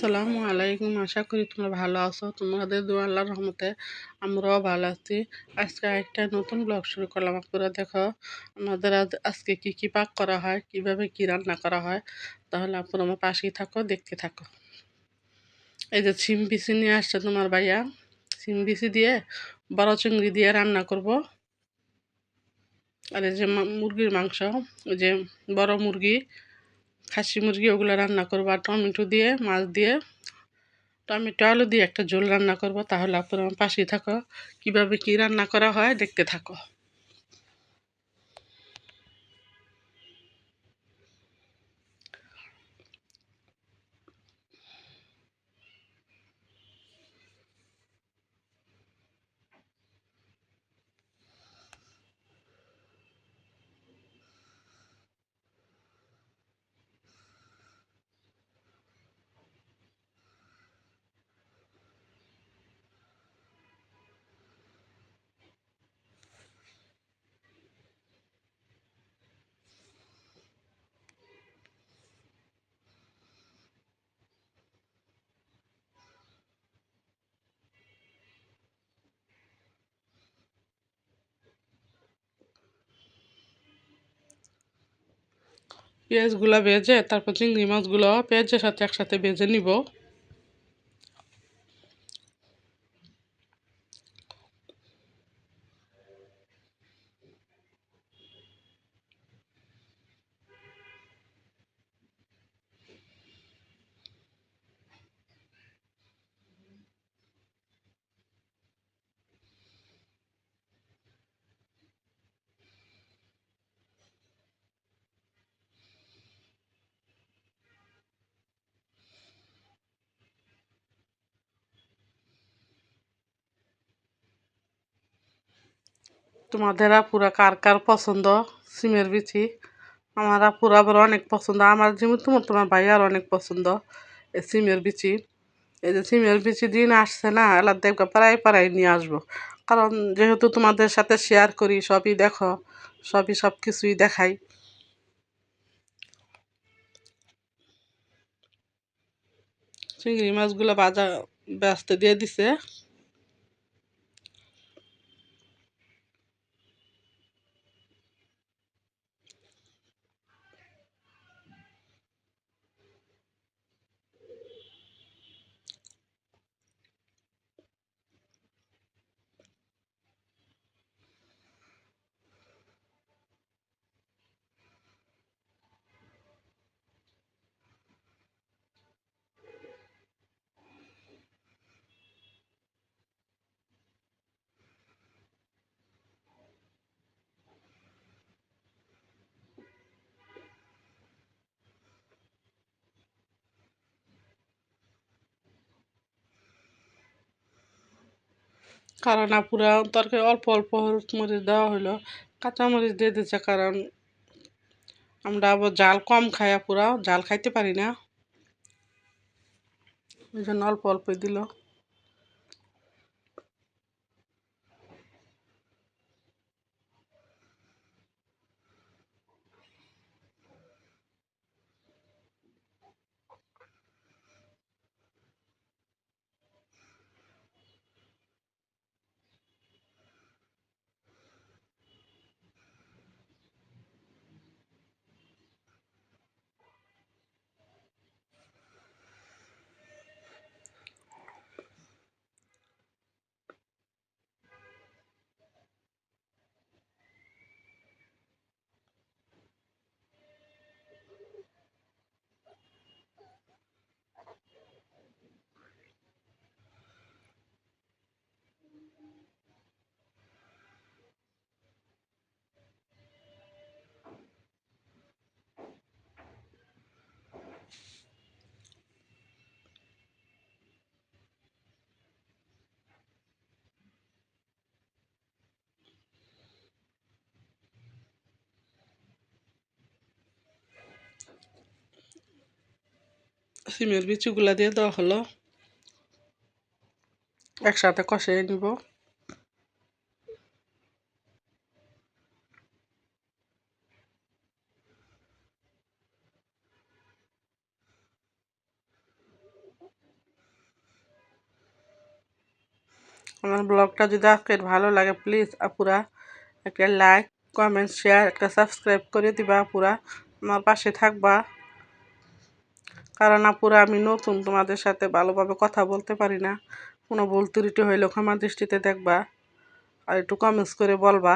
আসসালামু আলাইকুম। আশা করি তোমরা ভালো আছো। তোমাদের আল্লাহর রহমতে আমরাও ভালো আছি। আজকে একটা নতুন ব্লগ শুরু করলাম। আপনারা দেখো, আমাদের আজকে কি কি পাক করা হয়, কীভাবে কি রান্না করা হয়, তাহলে আপনারা আমার পাশেই থাকো, দেখতে থাকো। এই যে সিম বিচি নিয়ে আসছে তোমার ভাইয়া। সিম বিচি দিয়ে বড় চিংড়ি দিয়ে রান্না করব। আর এই যে মুরগির মাংস, ওই যে বড় মুরগি খাসি মুরগি ওগুলো রান্না করব আর টমেটো দিয়ে, মাছ দিয়ে। টমেটো, আলু দিয়ে একটা ঝোল রান্না করব, তাহলে আপনারা আমার পাশেই থাকো। কীভাবে কী রান্না করা হয় দেখতে থাকো। পেঁয়াজগুলো ভেজে তারপর চিংড়ি মাছগুলো পেঁয়াজের সাথে একসাথে ভেজে নিব। তোমাদের পুরা কার কার পছন্দ? সিমের বিচি। আমার পুরা আবার অনেক পছন্দ। আমার যেমন তোমার তোমার ভাইয়ার অনেক পছন্দ, এই সিমের বিচি। এই যে সিমের বিচি দিন আসছে না এলা দেখবে প্রায় প্রায় নিয়ে আসব। কারণ যেহেতু তোমাদের সাথে শেয়ার করি, সবই দেখো, সবই সব কিছুই দেখাই। চিংড়ি মাছগুলো বাজা ব্যস্ত দিয়ে দিছে। কারণ আপুরা তরকারি অল্প অল্প হলুদ মরিচ দেওয়া হলো কাঁচামরিচ দিয়ে দিচ্ছে কারণ আমরা আবার জাল কম খাই আপুরা জাল খাইতে পারি না। ওই জন্য অল্প অল্পই দিল। সিমের বিচিগুলা দিয়ে দেওয়া হলো। একসাথে কষিয়ে নিব। আমার ব্লগটা যদি আজকের ভালো লাগে প্লিজ আপুরা একটা লাইক কমেন্ট শেয়ার একটা সাবস্ক্রাইব করে দিবা আপুরা। আমার পাশে থাকবা। কারণ আপুরা, আমি নতুন, তোমাদের সাথে ভালোভাবে কথা বলতে পারি না। কোনো ভুল ত্রুটি হইলে ক্ষমা দৃষ্টিতে দেখবা আর একটু কমেন্টস করে বলবা।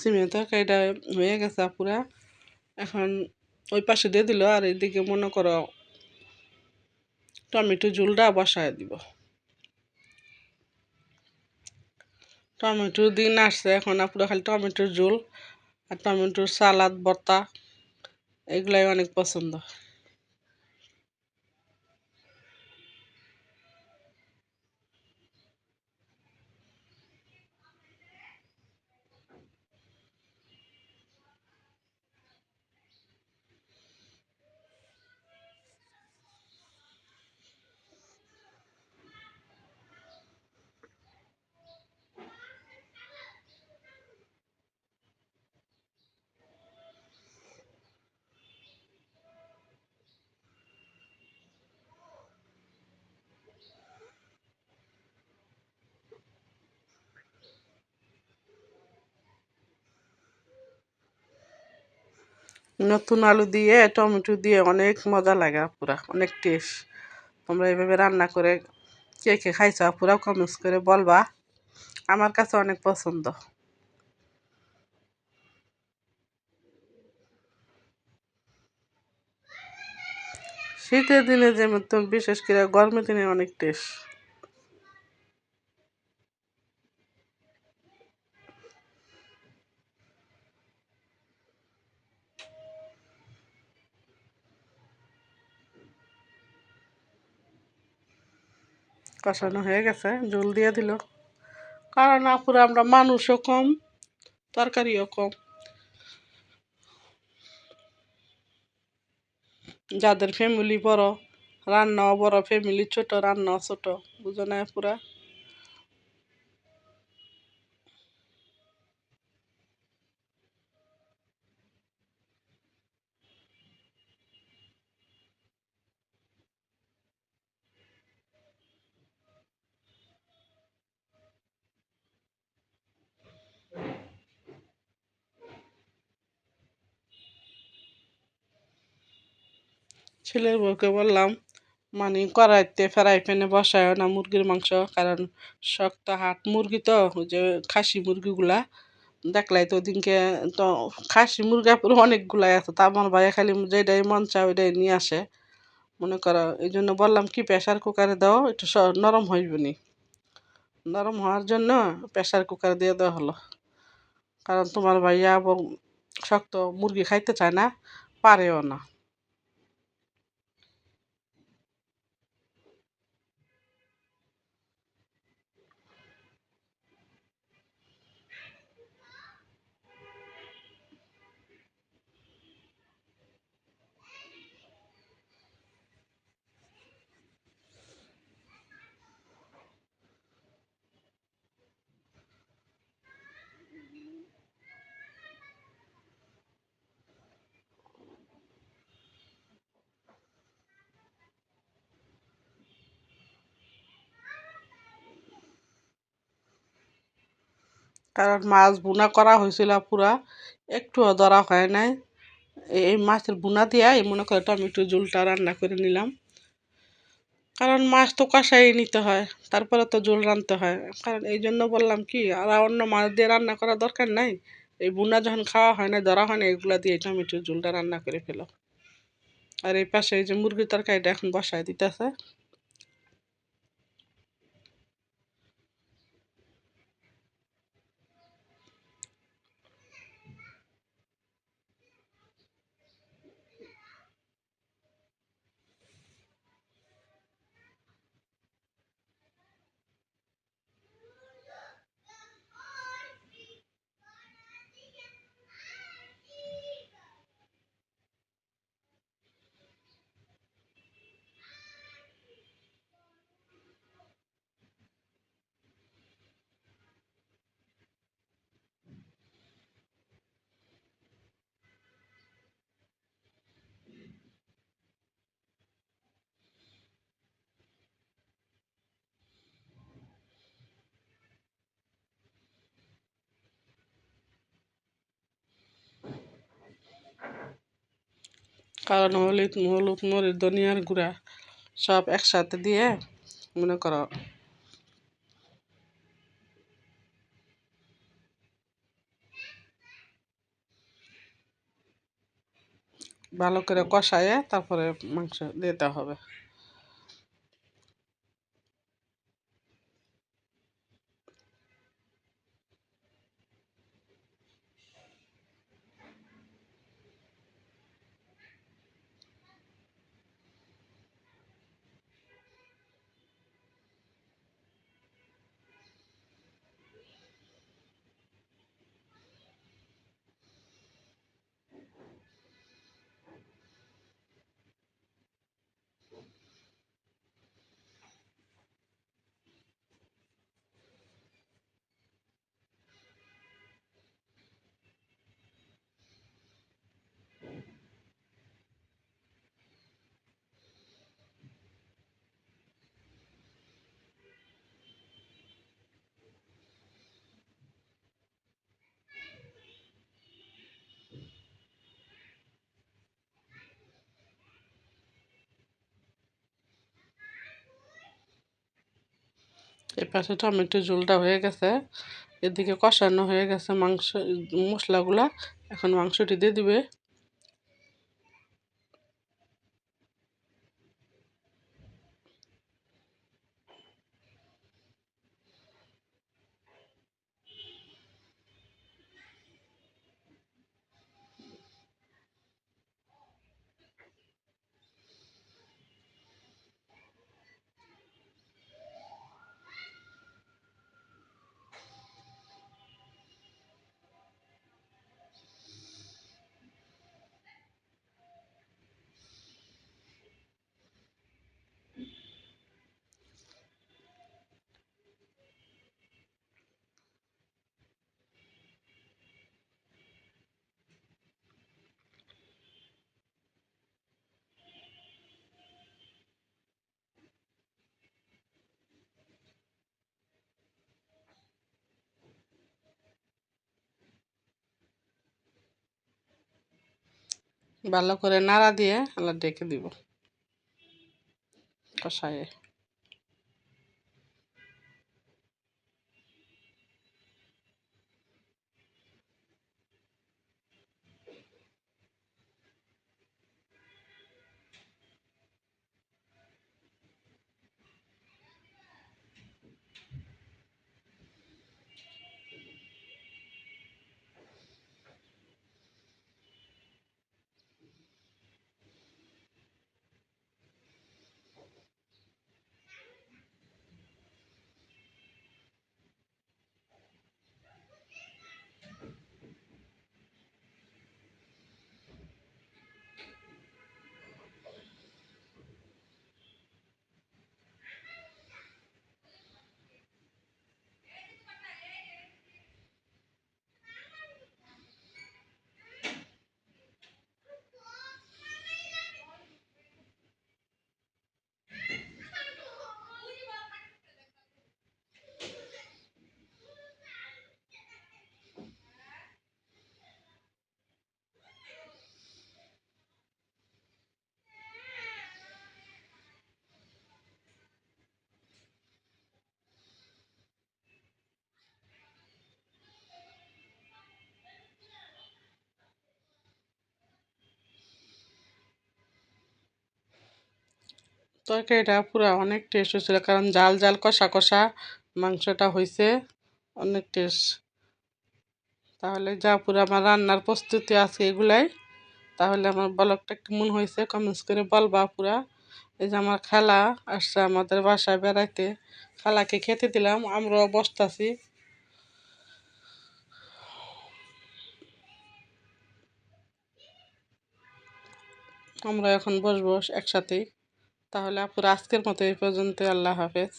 সিমের তরকারিটা হয়ে গেছে পুরা এখন ওই পাশে দিয়ে দিল আর এদিকে মনে করো টমেটো ঝুলটা বসায় দিব। টমেটোর দিন আসছে, এখন আপুরা খালি টমেটোর ঝোল আর টমেটোর সালাদ, ভর্তা, এগুলাই অনেক পছন্দ। নতুন আলু দিয়ে, টমেটো দিয়ে অনেক মজা লাগে পুরা অনেক টেস্ট তোমরা এভাবে রান্না করে কে কে খাইছো পুরা কমেন্টস করে বলবা। আমার কাছে অনেক পছন্দ। শীতের দিনে যে মতো বিশেষ করে গরমের দিনে অনেক টেস্ট কষানো হয়ে গেছে, জল দিয়ে দিল। কারণ আপুরে আমরা মানুষও কম, তরকারিও কম। যাদের ফ্যামিলি বড়, রান্নাও বড় ফ্যামিলি ছোট, রান্নাও ছোট, বুঝো না পুরা ছেলের বউকে বললাম মানে কড়াইতে ফ্রাই প্যানে বসায় না মুরগির মাংস, কারণ শক্ত হাট মুরগি তো, ওই যে খাসি মুরগিগুলা দেখলাই তো ওদিনকে তো খাসি মুরগা পুরো অনেকগুলাই আছে, তা আমার ভাইয়া খালি যেটাই মন চায় ওইটাই নিয়ে আসে। মনে করো এই জন্য বললাম, কি প্রেশার কুকারে দাও, একটু স, নরম হইব নি নরম হওয়ার জন্য প্রেশার কুকার দিয়ে দেওয়া হলো। কারণ তোমার ভাইয়া শক্ত মুরগি খাইতে চায় না, পারেও না। কারণ মাছ বুনা করা হয়েছিল পুরা একটুও ধরা হয় নাই। এই মাছের বুনা দিয়া এই মনে করে টমেটো ঝোলটা রান্না করে নিলাম। কারণ মাছ তো কষাই নিতে হয় তারপরে তো ঝোল রানতে হয়। কারণ এই জন্য বললাম কি আর অন্য মাছ দিয়ে রান্না করা দরকার নাই। এই বুনা যখন খাওয়া হয় না ধরা হয় না এগুলো দিয়ে টমেটো ঝোলটা রান্না করে ফেলো আর এই পাশে এই যে মুরগির তরকারিটা এখন বসায় দিতেছে। কারণ হলুদ হলুদ মরিচ ধনিয়ার গুঁড়া সব একসাথে দিয়ে, মনে করো ভালো করে কষায় তারপরে মাংস দিতে হবে। এই পাশে টমেটো ঝোলটা হয়ে গেছে। এদিকে কষানো হয়ে গেছে মাংস, মশলাগুলা। এখন মাংসটি দিয়ে দিবে। ভালো করে নাড়া দিয়ে আমরা ডেকে দিব কষায়ে। তরকারিটা পুরো অনেক টেস্ট হয়েছিল, কারণ জাল জাল কষা কষা মাংসটা হয়েছে অনেক টেস্ট তাহলে যা পুরো আমার রান্নার প্রস্তুতি আছে এগুলাই, তাহলে আমার ব্লগটা কেমন হয়েছে কমেন্টস করে বলবা পুরা। এই যে আমার খালা আসছে আমাদের বাসায় বেড়াইতে, খালাকে খেতে দিলাম, আমরাও বসতাছি। আমরা এখন বসবো একসাথেই। তাহলে আপুর আজকের মতো এই পর্যন্ত আল্লাহ হাফেজ।